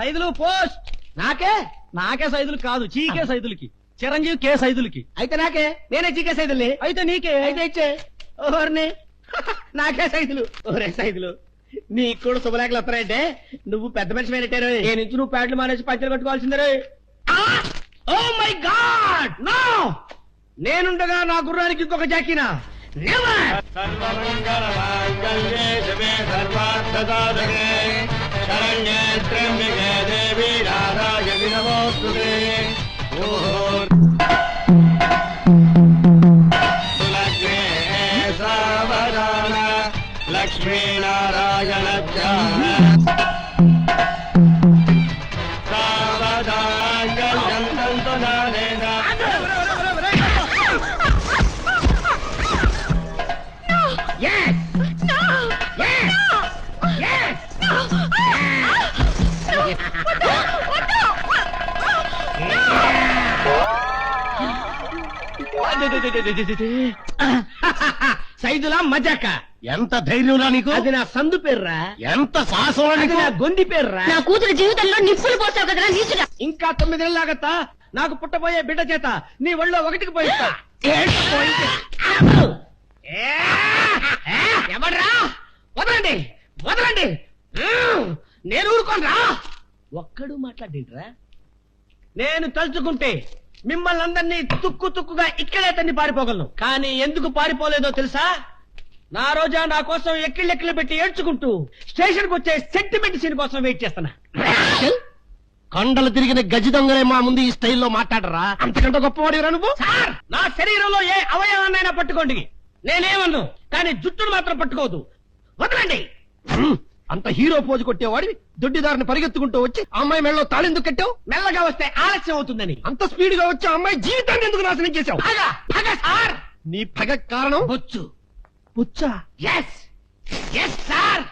Saidulu post నాకే? నాకే సైదులు కాదు చీకే సైదులకి. చిరంజీవి కే సైదులకి. అయితే నాకే? నేనే చీకే సైదుల్ని? అయితే నీకే? అయితే ఇచ్చే? ఓర్ని. నాకే సైదులు. ఓరే సైదులు నీకు కూడా శుభలేఖలు వస్తాయంటే నువ్వు పెద్ద మనిషి అయినట్టారు ఏ నుంచి నువ్వు ప్యాంట్లు మానేసి పంచలు కట్టుకోవాల్సిందే ఓ మై గాడ్! నో! నేనుండగా నా గుర్రానికి ఇంకొక జాకినా? నెవర్ శివే సర్వార్థసాధకే శరణ్యే త్ర్యంబకే దేవి నారాయణి నమోస్తుతే సులగ్నే సావధాన లక్ష్మీనారాయణ సైదులా మజాక ఎంత ధైర్యంరా నీకు అది నా సందు పేర్రా ఎంత సాహసం అది నా గొంది పేర్రా నా కూతురు జీవితంలో నిప్పులు పోసావు కదరా నీచుడా ఇంకా తొమ్మిది నెలలాగత్తా నాకు పుట్టబోయే బిడ్డ చేత నీ ఒళ్ళో ఒకటికి పోయిస్తా ఏంటి పోయింది? అబ్బో! ఏ! ఏ! ఎవడ్రా వదలండి వదలండి ఉమ్! నేను ఊరుకోనరా ఒక్కడు మాట్లాడేంట్రా నేను తలుచుకుంటే మిమ్మల్ని అందరినీ తుక్కు తుక్కుగా ఇక్కడే తన్ని పారిపోగలను. కానీ ఎందుకు పారిపోలేదో తెలుసా? నా రోజా నా కోసం ఎక్కిళ్ళెక్కిళ్ళు పెట్టి ఏడ్చుకుంటూ స్టేషన్కు వచ్చే సెంటిమెంట్ సీన్ కోసం వెయిట్ చేస్తున్నా. కండలు తిరిగిన గజి దొంగలే మా ముందు ఈ స్టైల్లో మాట్లాడరా? అంతకంటే గొప్పవాడిరా నువ్వు? సార్! నా శరీరంలో ఏ అవయవాన్నైనా పట్టుకోండి. నేనేమన్ను? కానీ జుట్టును మాత్రం పట్టుకోవద్దు. వదలండి. అంత హీరో పోజు కొట్టేవాడివి దొడ్డిదారిని పరిగెత్తుకుంటూ వచ్చి అమ్మాయి మెళ్ళలో తాళెందుకు కట్టావు? మెల్లగా వస్తే ఆలస్యం అవుతుందని. అంత స్పీడ్గా వచ్చి అమ్మాయి జీవితాన్ని ఎందుకు నాశనం చేశావు? పగ పగ సార్! నీ పగ కారణం? బొచ్చు. పుచ్చా ఎస్ ఎస్ సార్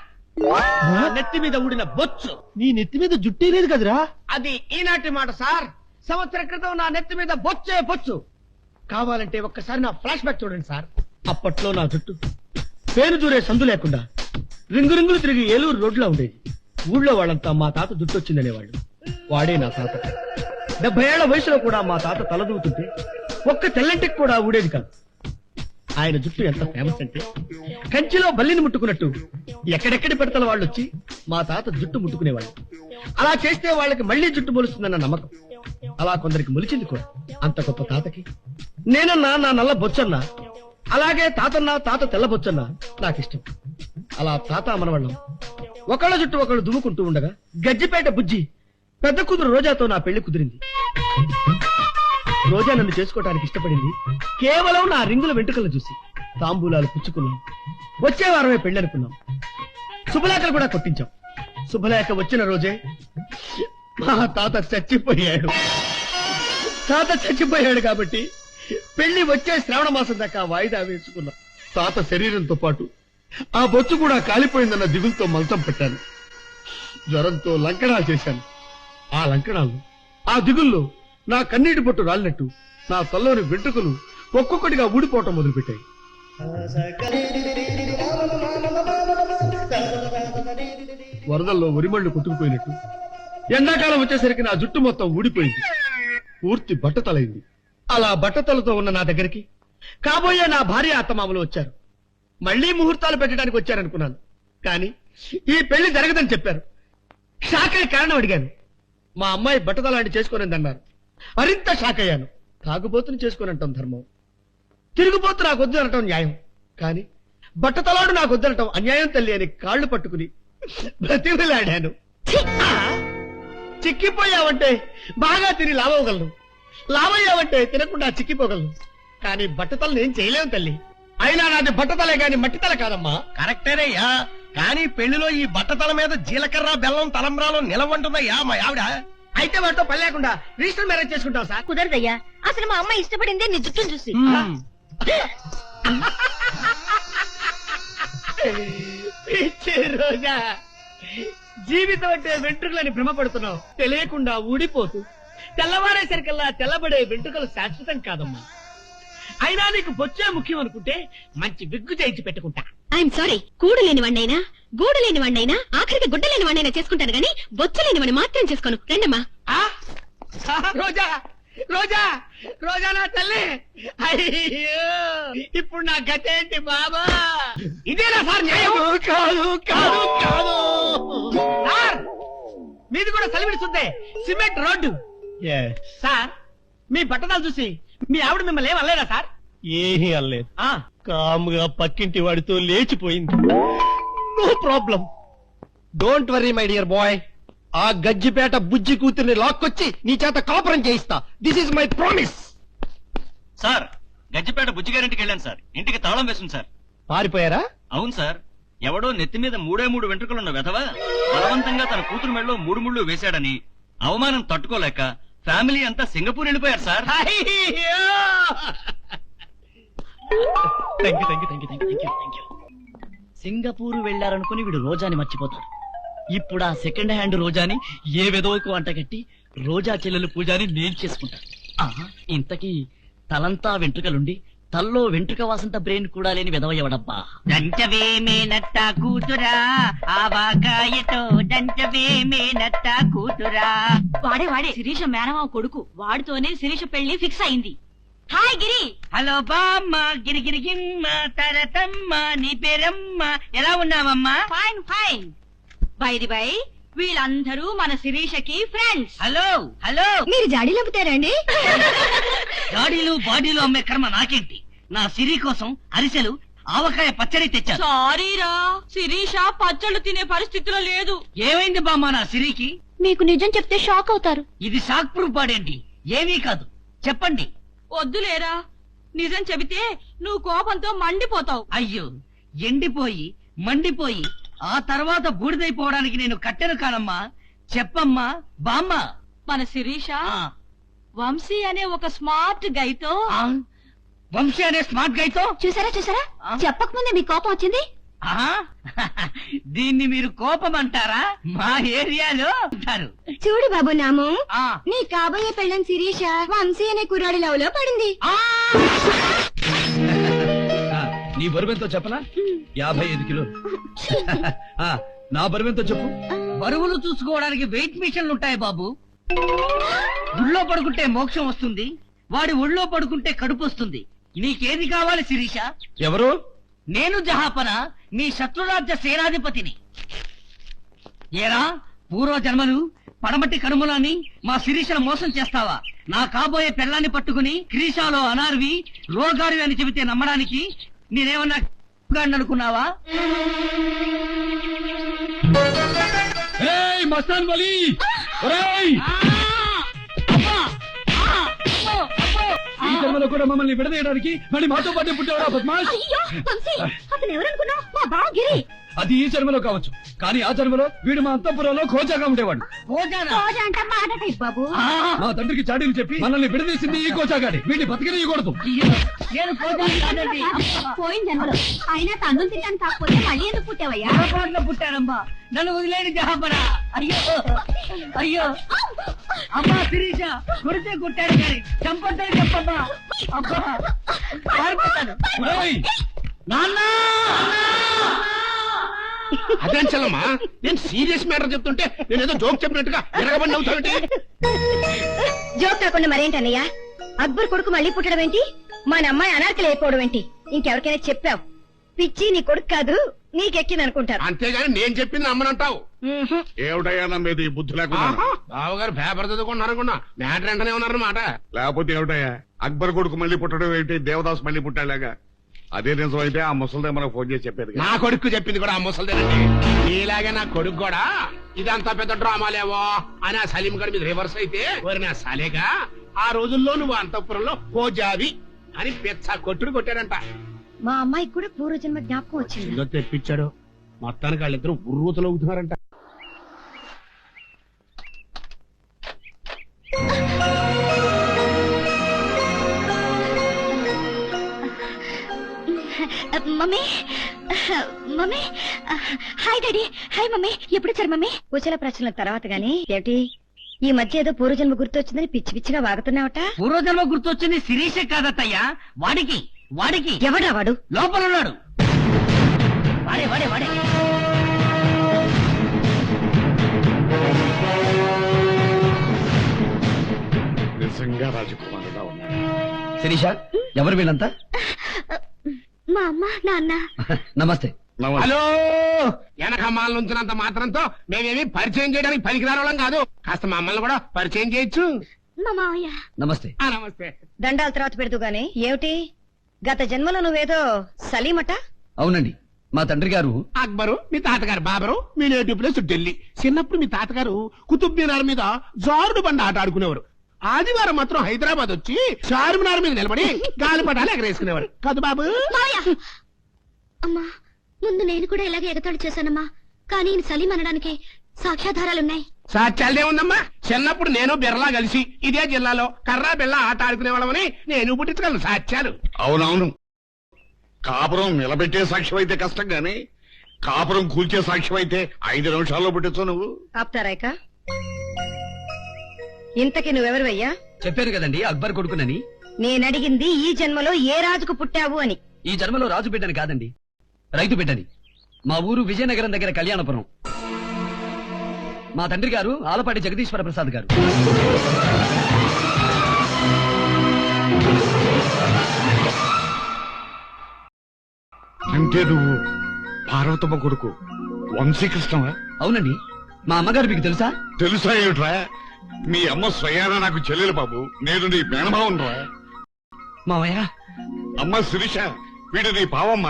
నా నెత్తి మీద ఊడిన బొచ్చు. నీ నెత్తి మీద జుట్టే లేదు కదరా? అది ఈనాటి మాట సార్. సంవత్సరం క్రితం నా నెత్తి మీద బొచ్చే బొచ్చు. కావాలంటే ఒక్కసారి నా ఫ్లాష్ బ్యాక్ చూడండి సార్. అప్పట్లో నా జుట్టు పేరు దూరే సందు లేకుండా రింగు రింగులు తిరిగి ఏలూరు రోడ్లో ఉండేది. ఊళ్ళో వాళ్ళంతా మా తాత జుట్టొచ్చిందనేవాళ్ళు. వాడే నా తాత. డెబ్బై ఏళ్ళ వయసులో కూడా మా తాత తలదూతుంటే ఒక్క తెల్లంటికి కూడా ఊడేది కాదు. ఆయన జుట్టు ఎంత ఫేమస్ అంటే కంచిలో బల్లిని ముట్టుకున్నట్టు ఎక్కడెక్కడి పెడతల వాళ్ళు వచ్చి మా తాత జుట్టు ముట్టుకునేవాళ్ళు. అలా చేస్తే వాళ్ళకి మళ్ళీ జుట్టు మొలుస్తుందన్న నమ్మకం. అలా కొందరికి మొలిచింది కూడా అంత గొప్ప తాతకి. నేనన్నా నా నల్ల బొచ్చన్నా అలాగే తాతన్న తాత తెల్లబొచ్చన్న నాకు ఇష్టం అలా తాత మనవాళ్ళం. ఒకళ్ళ జుట్టు ఒకళ్ళు దుమ్ముకుంటూ ఉండగా గజ్జిపేట బుజ్జి పెద్ద కూతురు రోజాతో నా పెళ్ళి కుదిరింది. రోజా నన్ను చేసుకోవడానికి ఇష్టపడింది. కేవలం నా రింగుల వెంట్రుకలను చూసి తాంబూలాలు పుచ్చుకున్నాం. వచ్చే వారమే పెళ్ళి అనుకున్నాం శుభలేఖలు కూడా కొట్టించాం. శుభలేఖ వచ్చిన రోజే మా తాత చచ్చిపోయాడు. తాత చచ్చిపోయాడు కాబట్టి పెళ్ళి వచ్చే శ్రావణ మాసం దాకా వాయిదా వేసుకున్నా. తాత శరీరంతో పాటు ఆ బొచ్చు కూడా కాలిపోయిందన్న దిగులతో మంచం పెట్టాను. జ్వరంతో లంకణాలు చేశాను. ఆ లంకణాలు ఆ దిగుల్లో నా కన్నీటి బొట్టు రాలినట్టు నా తల్లోని వెంట్రుకలు ఒక్కొక్కటిగా ఊడిపోవటం మొదలుపెట్టాయి. వరదల్లో ఉరిమళ్ళు కొట్టుకుపోయినట్టు. ఎండాకాలం వచ్చేసరికి నా జుట్టు మొత్తం ఊడిపోయింది. పూర్తి బట్టతలైంది. అలా బట్టతలతో ఉన్న నా దగ్గరికి. కాబోయే నా భార్య అత్తమామలు వచ్చారు. మళ్ళీ ముహూర్తాలు పెట్టడానికి వచ్చారనుకున్నాను. కానీ ఈ పెళ్ళి జరగదని చెప్పారు. షాక్ అయ్యే కారణం అడిగాను. మా అమ్మాయి బట్టతలాంటి చేసుకోనిందన్నారు మరింత షాక్ అయ్యాను తాగుబోతుని చేసుకోనంటాం ధర్మం. తిరుగుబోతు నాకు వద్దు అనటం న్యాయం. కానీ బట్టతలాడు నాకు వద్దనటం అన్యాయం తల్లి అని కాళ్ళు పట్టుకుని బ్రతిమలాడాను! చిక్కిపోయావంటే బాగా తిని లావగలను. లావయ్యావంటే తినకుండా చిక్కిపోగలను. కానీ బట్టతలను ఏం చేయలేము తల్లి. అయినా నాది బట్టతలే గాని మట్టితల కాదమ్మా. కరెక్టేనయ్యా. కానీ పెళ్ళిలో ఈ బట్టతల మీద జీలకర్ర బెల్లం తలంబ్రాలు నిలవంటుందయ్యా మా ఆవిడ? అయితే వాటితో పని లేకుండా రిజిస్టర్ మ్యారేజ్ చేసుకుంటాం సార్? కుదరదయ్యా. అసలు మా అమ్మ ఇష్టపడిందే నీ జుట్టును చూసి. పిచ్చి రోజా. జీవితం అంటే వెంట్రుకలని భ్రమపడుతున్నావు. తెలియకుండా ఊడిపోతూ. తెల్లవారేసరికల్లా తెల్లబడే వెంట్రుకలు శాశ్వతం కాదమ్మా. అయినా నీకు బొచ్చే ముఖ్యం అనుకుంటే మంచి విగ్గు చేయించి పెట్టుకుంటా. ఐఎమ్ సారీ కూడు లేని వాడినైనా గూడు లేని వాడినైనా ఆఖరికి గుడ్డ లేని వాడినైనా చేసుకుంటాను గానీ బొచ్చు లేని వాడిని మాత్రం చేసుకోను. రండమ్మా. ఆ? రోజా రోజా రోజా నా తల్లి. అయ్యో ఇప్పుడు నా గతి ఏంటి బాబా? ఇదేనా సార్ న్యాయం? కాదు కాదు కాదు. సార్ మీది కూడా సలివిడి సుద్దే సిమెంట్ రోడ్డు. సార్ మీ బట్టదాలు చూసి మీ ఆవిడ మిమ్మల్ని ఏం అనలేదా సార్? ఏమీ అనలేదు. ఆ. కాముగా పక్కింటి వాడితో లేచిపోయింది. No problem. Don't worry my dear boy ఆ గజ్జిపేట బుజ్జి కూతుర్ని లాక్కొచ్చి నీ చేత కాపురం చేయిస్తా. This is my promise sir Gajjipeta బుజ్జిగారింటికి వెళ్ళాను సార్. ఇంటికి తాళం వేసింది సార్. పారిపోయారా? అవును సార్. ఎవడో నెత్తి మీద మూడే మూడు వెంట్రుకలున్న వెధవ బలవంతంగా తన కూతురు మెడలో మూడు ముళ్ళు వేశాడని అవమానం తట్టుకోలేక ఫ్యామిలీ అంతా సింగపూర్ వెళ్ళిపోయారు సార్. సింగపూర్ వెళ్ళారనుకుని వీడు రోజాని మర్చిపోతాడు. ఇప్పుడు ఆ సెకండ్ హ్యాండ్ రోజాని ఏ వెదవకు అంటగట్టి రోజా చెల్లెలు పూజాని నేను చేసుకుంటాను ఇంతకీ తలంతా వెంట్రుకలుండి తల్లో వెంట్రుక వాసంత బ్రెయిన్ కూడా లేని వెదవ ఎవడబ్బా దంచవేమేనత్త కూతురా ఆవాకాయతో దంచవేమేనత్త కూతురా. వాడే వాడే శిరీష మేనమావ కొడుకు. వాడితోనే శిరీష పెళ్ళి ఫిక్స్ అయింది. హాయ్ గిరి! హలో బామ్మ గిరిగిరిగిమ్మ తరతమ్మ నీ పేరమ్మ. ఎలా ఉన్నావమ్మా? Fine fine. By the by. వీళ్ళందరూ మన శిరీషకి ఫ్రెండ్స్ హలో హలో. మీరు జాడీ లేపుతారండి గాడీలు బాడీలు అమ్మే కర్మ నాకేంటి? నా సిరి కోసం అరిసెలు ఆవకాయ పచ్చడి తెచ్చాను సారీరా శిరీష పచ్చళ్ళు తినే పరిస్థితిలో లేదు. ఏమైంది బామ్మ నా సిరికి? మీకు నిజం చెప్తే షాక్ అవుతారు. ఇది షాక్ ప్రూఫ్ బాడేంటి? ఏమీ కాదు. చెప్పండి. వద్దులేరా నిజం చెబితే నువ్వు కోపంతో మండిపోతావు. అయ్యో ఎండిపోయి మండిపోయి ఆ తర్వాత బూడిదైపోవడానికి నేను కట్టెను కానమ్మా చెప్పమ్మా బామ్మ. మన శిరీష వంశీ అనే ఒక స్మార్ట్ గైతో వంశీ అనే స్మార్ట్ గైతో? చూసారా చూసారా? చెప్పకముందే మీ కోపం వచ్చింది? దీన్ని మీరు కోపం అంటారా మా ఏరియాలో అంటారు. చూడు బాబు నాము నీ కాబోయే పెళ్ళం శిరీష వంశీ అనే కుర్రాడి లవ్లో పడింది. ఆ, నీ బరువెంతో చెప్పనా? యాభై ఐదు కిలోలు ఆ, నా బరువెంతో చెప్పు. బరువులు చూసుకోవడానికి వెయిట్ మిషన్లు ఉంటాయి బాబు. గుళ్ళో పడుకుంటే మోక్షం వస్తుంది. వాడి ఒళ్ళో పడుకుంటే కడుపు వస్తుంది. నీకేది కావాలి శిరీష? ఎవరు? నేను జహాపన మీ శత్రురాజ్య సేనాధిపతిని. ఏరా పూర్వ జన్మలు పడమటి కనుమలని మా శిరీషను మోసం చేస్తావా? నా కాబోయే పెళ్ళాన్ని పట్టుకుని క్రీషాలో అనార్వి రోగారివి అని చెబితే నమ్మడానికి నేనేమన్నా అనుకున్నావా? మస్తాన్ వలి ఒరేయ్! ఈ జన్మలో కూడా మమ్మల్ని విడదీయడానికి మళ్ళీ మాతో పాటే పుట్టావరా బద్మాష్! అతను ఎవరనుకున్నావు? మా బావ గిరి. అది ఈ జన్మలో కావచ్చు. కానీ ఆ జన్మలో వీడు మా అంతఃపురంలో ఖోజాగా ఉండేవాడు. భోజన రోజా అంటే మాట టైప్ బాబు. మా తండ్రికి చాడీలు చెప్పి మనల్ని విడదీసింది ఈ కోచాగాడి వీడిని బతికినీయకూడదు నేను భోజనం కాదండి. పోయిన జన్మలో. అయినా తండ్రులు తింటాను కాకపోతే మళ్ళీ ఎందుకు పుట్టావయ్యా? పొరపాటున పుట్టానమ్మా. నన్ను వదిలేని జహాపన. అయ్యో అయ్యో. అమ్మా శిరీష కొడితే కొట్టాడు కానీ చంపొద్దని చెప్పమ్మా అబ్బా పారిపోతాను! నాన్న! అదేం చెల్లమ్మా? నేను సీరియస్ మ్యాటర్ చెప్తుంటే నేను ఏదో జోక్ చెప్పినట్టుగా ఎరగబడి అవుతానంటే జోక్ కాకుండా మరేంటన్నయ్యా? అక్బర్ కొడుకు మళ్ళీ పుట్టడం ఏంటి? మన అమ్మాయి అనార్కలి అయిపోవడం ఏంటి? ఇంకెవరికైనా చెప్పావు? పిచ్చి నీ కొడుకు కాదు నీకెక్కింది అనుకుంటారు. అంతేగాని నేను చెప్పింది నమ్మనంటావు. ఏమిటయ్యా నమ్మేది? బుద్ధి లేకుండా బావగారు పేపర్ చదువుకున్నారు అనుకున్నా. మ్యాటర్ వెంటనే ఉన్నారన్నమాట. లేకపోతే ఏమిటయ్యా? అక్బర్ కొడుకు మళ్ళీ పుట్టడం ఏంటి? దేవదాస్ మళ్ళీ పుట్టాలాగా అదే నిజం అయితే ఆ ముసలిదే మనకు ఫోన్ చేసి చెప్పేది. నా కొడుకు చెప్పింది కూడా ఆ ముసలిదేనండి. నీలాగే నా కొడుకు కూడా ఇదంతా పెద్ద డ్రామాలేవో అని ఆ సలీం గడి మీద రివర్స్ అయితే ఓరి నా సలేగా? ఆ రోజుల్లో నువ్వు అంతఃపురంలో పోజావి అని పెచ్చ కొట్టుడు కొట్టాడంట. మా అమ్మాయికి కూడా పూర్వజన్మ జ్ఞాపకం వచ్చింది. తెప్పించాడు. మొత్తానికి వాళ్ళిద్దరు బుర్రూతలు అవుతున్నారంట. Mummy. Mummy. Hi daddy. Hi mummy. ఎప్పుడు వచ్చారు మమ్మీ? కుశల ప్రశ్నల తర్వాత గాని ఏమిటి? ఈ మధ్య ఏదో పూర్వజన్మ గుర్తొచ్చిందని పిచ్చి పిచ్చిగా వాగుతున్నావట? పూర్వజన్మ గుర్తొచ్చింది శిరీషే కాదత్తయ్యా. వాడికి వాడికి. ఎవడా వాడు? లోపల ఉన్నాడు. వాడే వాడే వాడే. నిజంగా రాజకుమారుడా ఉన్నాడు. శిరీష ఎవరు వీళ్ళంతా? మా అమ్మ నాన్న. నమస్తే. హలో! వెనకమాల నుంచినంత మాత్రంతో మేమేమి పరిచయం చేయడానికి పనికిరాని వాళ్ళం కాదు. కాస్త మమ్మల్ని కూడా పరిచయం చేయొచ్చు. మా మావయ్య. నమస్తే. ఆ, నమస్తే. దండాల తర్వాత పెడుతూ గాని ఏమిటి? గత జన్మలో నువ్వేదో సలీమట? అవునండి. మా తండ్రి గారు అక్బరు మీ తాతగారు బాబరు మీ నేటివ్ ప్లేస్ ఢిల్లీ. చిన్నప్పుడు మీ తాతగారు కుతుబ్ మినార్ మీద జారుడు బండ ఆట ఆడుకునేవారు. ఆదివారం మాత్రం హైదరాబాద్ వచ్చి చార్మినార్ మీద నిలబడి గాలిపటాలు ఎగరేసుకునేవారు. కాదు బాబు. అమ్మా ముందు నేను కూడా ఇలాగే ఎగతాళి చేశానమ్మా. కానీ ఈయన సలీం అనడానికి సాక్ష్యాధారాలున్నాయి సాక్ష్యాలదే ఉందమ్మా. చిన్నప్పుడు నేను బిర్లా కలిసి ఇదే జిల్లాలో కర్రా బిళ్ళ ఆట ఆడుకునే వాళ్ళమని నేను పుట్టించగలను సాక్ష్యాలు. అవునవును. కాపురం నిలబెట్టే సాక్ష్యం అయితే కష్టం గాని కాపురం కూల్చే సాక్ష్యం అయితే ఐదు నిమిషాల్లో పుట్టించు నువ్వు. ఆప్తారాయక ఇంతకి నువ్వెవరివయ్యా? చెప్పాను కదండి అక్బర్ కొడుకునని. నేనడిగింది ఈ జన్మలో ఏ రాజుకు పుట్టావు అని. ఈ జన్మలో రాజు బిడ్డని కాదండి రైతు బిడ్డని. మా ఊరు విజయనగరం దగ్గర కళ్యాణపురం. మా తండ్రి గారు ఆలపాటి జగదీశ్వర ప్రసాద్ గారు. అంటే నువ్వు పార్వతమ్మ కొడుకు వంశీకృష్ణవా? అవునండి మా అమ్మగారు మీకు తెలుసా? తెలుసా ఏమిట్రా? మీ అమ్మ స్వయాన నాకు చెల్లెలు బాబు. నేను నీ మేనమావునరా. మావయ్య. అమ్మ శిరీష వీడు నీ పావమ్మ.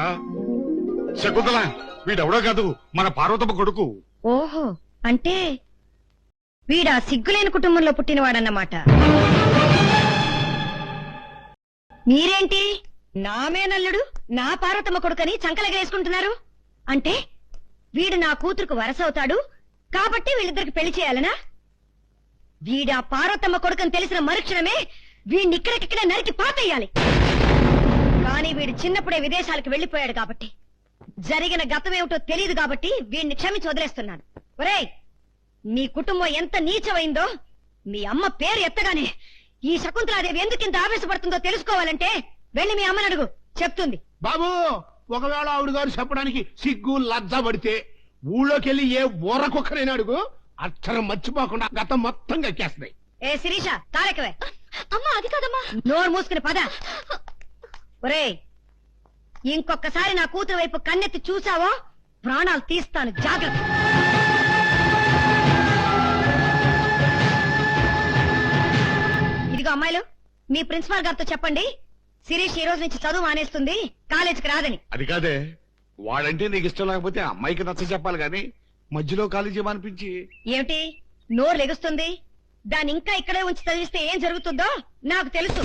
శకుంతల వీడెవడో కాదు మన పార్వతమ్మ కొడుకు. ఓహో అంటే వీడా సిగ్గులేని కుటుంబంలో పుట్టినవాడన్నమాట. మీరేంటి? నా మేనల్లుడు నా పార్వతమ్మ కొడుకని చంకలగేసుకుంటున్నారు అంటే వీడు నా కూతురుకు వరసవుతాడు కాబట్టి వీళ్ళిద్దరికి పెళ్ళి చేయాలనా? వీడా పార్వతమ్మ కొడుకని తెలిసిన మరుక్షణమే వీడిని ఇక్కడికిక్కడ నరికి పాతేయాలి. కానీ వీడు చిన్నప్పుడే విదేశాలకు వెళ్ళిపోయాడు కాబట్టి జరిగిన గతమేమిటో తెలియదు కాబట్టి వీడిని క్షమించి వదిలేస్తున్నాను ఒరేయ్ మీ కుటుంబం ఎంత నీచమైందో మీ అమ్మ పేరు ఎత్తగానే ఈ శకుంతలాదేవి ఎందుకింత ఆవేశపడుతుందో తెలుసుకోవాలంటే వెళ్ళి మీ అమ్మని అడుగు చెప్తుంది. బాబు ఒకవేళ ఆవిడ గారు చెప్పడానికి సిగ్గు లజ్జ పడితే ఊళ్ళోకెళ్ళి ఏ ఊర కుక్కనైనా అడుగు. అక్షరం మర్చిపోకుండా గతం మొత్తం కక్కేస్తాయి ఏ శిరీష తారకవే అమ్మా అది కాదమ్మా. నోరు మూసుకుని పద. ఒరేయ్ ఇంకొకసారి నా కూతురు వైపు కన్నెత్తి చూసావో? ప్రాణాలు తీస్తాను జాగ్రత్త. ఇదిగో అమ్మాయిలు మీ ప్రిన్సిపాల్ గారితో చెప్పండి. శిరీష్ ఈ రోజు నుంచి చదువు మానేస్తుంది కాలేజీకి రాదని. అది కాదే వాడంటే నీకు ఇష్టం లేకపోతే అమ్మాయికి నచ్చ చెప్పాలి గాని మధ్యలో కాలేజీ అనిపించి ఏమిటి? నోరు లెగుస్తుంది? దాన్ని ఇంకా ఇక్కడే ఉంచి చదివిస్తే ఏం జరుగుతుందో నాకు తెలుసు.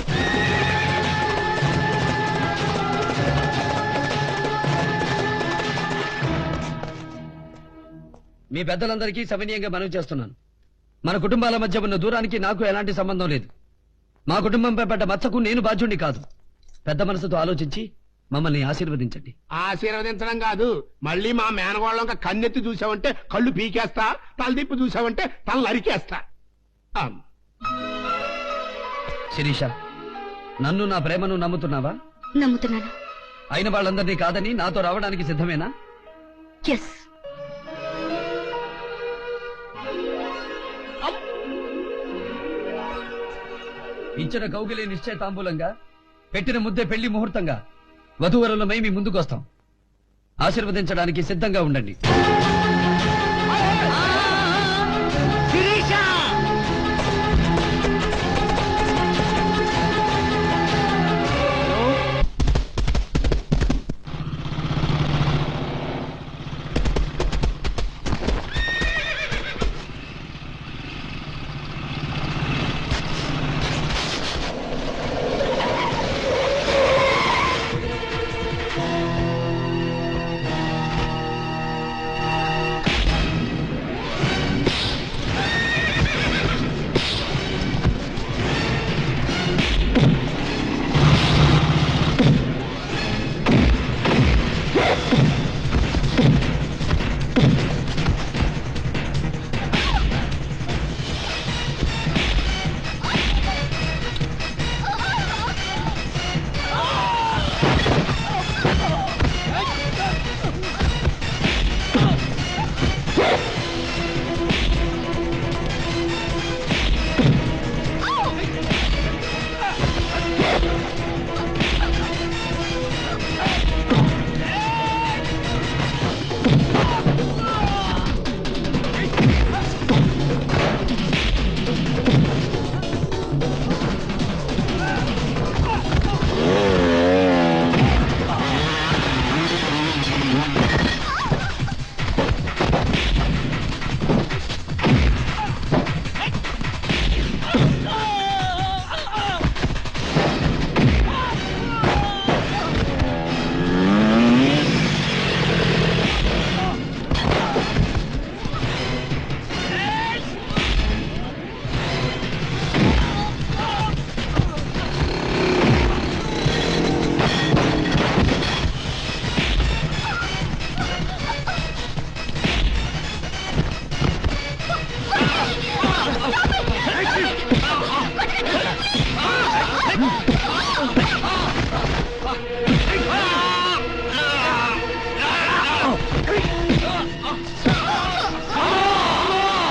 మీ పెద్దలందరికీ సవినీయంగా మనవి చేస్తున్నాను. మన కుటుంబాల మధ్య ఉన్న దూరానికి నాకు ఎలాంటి సంబంధం లేదు. మా కుటుంబంపై పడ్డ మచ్చకు నేను బాధ్యుణ్ణి కాదు. పెద్ద మనసుతో ఆలోచించి మమ్మల్ని ఆశీర్వదించండి. ఆశీర్వదించడం కాదు మళ్ళీ మా మేనగోళ్ళం కన్నెత్తి చూసావంటే కళ్ళు పీకేస్తా తలదిప్పి చూసావంటే తల నరికేస్తా ఆ, శిరీష నన్ను నా ప్రేమను నమ్ముతున్నావా? నమ్ముతున్నాను. అయిన వాళ్ళందరినీ కాదని నాతో రావడానికి సిద్ధమేనా? ఎస్ ఇచ్చిన కౌగిలి నిశ్చయ తాంబూలంగా పెట్టిన ముద్దే పెళ్ళి ముహూర్తంగా. వధూవరులమై మీ ముందుకు వస్తాం ఆశీర్వదించడానికి సిద్ధంగా ఉండండి.